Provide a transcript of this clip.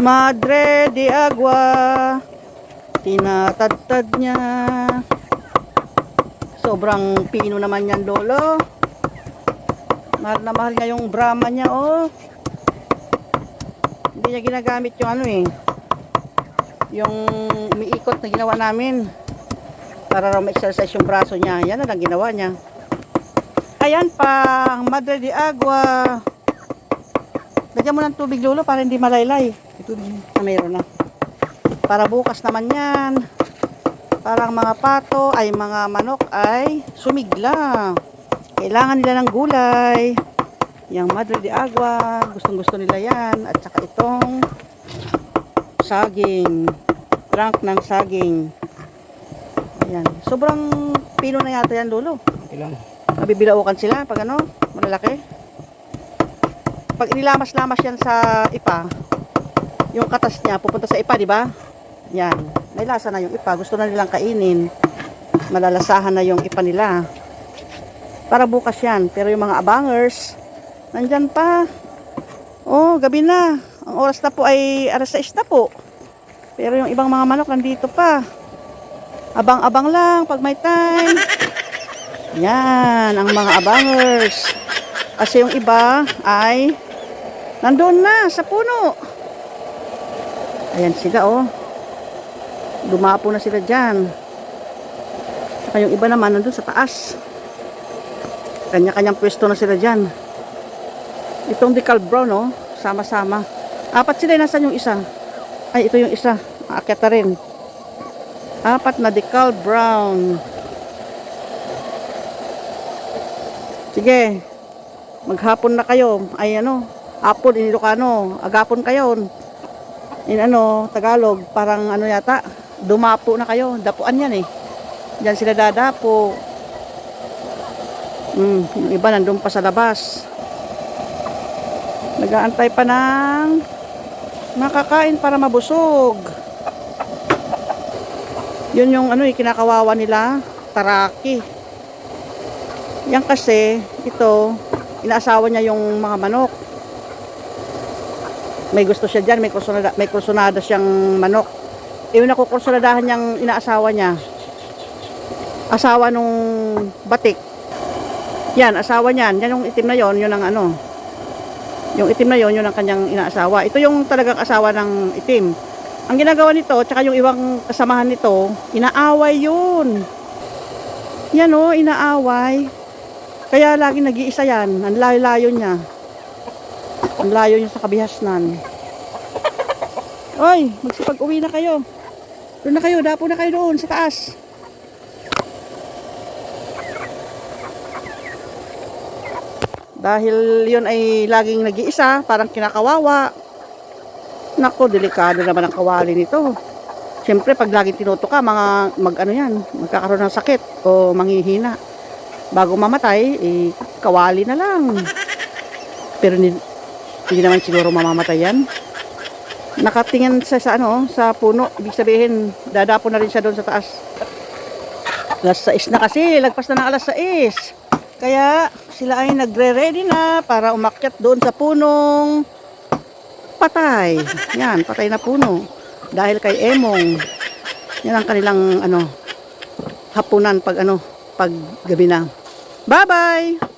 Madre de Agua. Tinatadtad niya. Sobrang pino naman yan, Lolo. Mahal na mahal niya yung Brahma niya, oh. Hindi niya ginagamit yung ano eh. Yung umiikot na ginawa namin. Para raw ma-exercise yung braso niya. Yan na lang ginawa niya. Ayan pa, Madre de Agua. Lagyan mo ng tubig, Lolo, para hindi malaylay. Ito na mayroon na. Para bukas naman yan. Parang mga pato ay mga manok ay sumigla. Kailangan nila ng gulay. Yang Madre de Agua, gustong gusto nila yan. At saka itong saging. Trunk ng saging. Ayan. Sobrang pino na yata yan, Lolo. Ilang? Nabibilaukan sila pag ano, malalaki. Pag inilamas-lamas yan sa ipa, yung katas niya pupunta sa ipa, di ba? Yan. May lasa na yung ipa. Gusto na nilang kainin. Malalasahan na yung ipa nila. Para bukas yan. Pero yung mga abangers, nandyan pa. Oh, gabi na. Ang oras na po ay alas 6 na po. Pero yung ibang mga manok nandito pa. Abang-abang lang pag may time. Yan, ang mga abangers. Kasi yung iba ay nandun na sa puno. Ayan sila oh. Dumapo na sila dyan. Saka yung iba naman nandun sa taas. Kanya-kanyang pwesto na sila dyan. Itong decal brown oh, sama-sama. Apat sila, nasan yung isa? Ay, ito yung isa. Aakyat rin. Apat na decal brown. Sige. Maghapon na kayo. Ay ano, hapon in Ilocano. Agapon kayo. In ano, Tagalog, parang ano yata, dumapo na kayo. Dapuan yan eh. Diyan sila dadapo. Hmm, yung iba nandun pa sa labas. Nagaantay pa ng makakain para mabusog. Yun yung ano eh, kinakawawa nila, taraki. Yan kasi, ito, inaasawa niya yung mga manok. May gusto siya dyan, may kursunada, may kursunada siyang manok. Yung nakukursunadahan niyang inaasawa niya, asawa nung batik. Yan, asawa niyan. Yan yung itim na yon, yun ang ano. Yung itim na yon, yun ang kanyang inaasawa. Ito yung talagang asawa ng itim. Ang ginagawa nito, tsaka yung ibang kasamahan nito, inaaway yun. Yan o, inaaway. Kaya lagi nag-iisa yan. Ang layo-layo niya. Ang layo niya sa kabihasnan. Oy, magsipag-uwi na kayo. Doon na kayo, dapo na kayo doon sa taas. Dahil yun ay laging nag-iisa, parang kinakawawa. Nako, delikado naman ang kawali nito. Siyempre, pag laging tinuto ka, mga, mag ano yan, magkakaroon ng sakit o manghihina. Bago mamatay, eh, kawali na lang. Pero hindi, naman siguro mamamatay yan. Nakatingin sa, sa ano, sa puno. Ibig sabihin, dadapo na rin siya doon sa taas. Alas 6 na kasi, lagpas na ng alas 6. Kaya sila ay nagre-ready na para umakyat doon sa punong patay. Yan, patay na puno. Dahil kay Emong. Yan ang kanilang ano hapunan pag ano, pag gabi na. Bye-bye!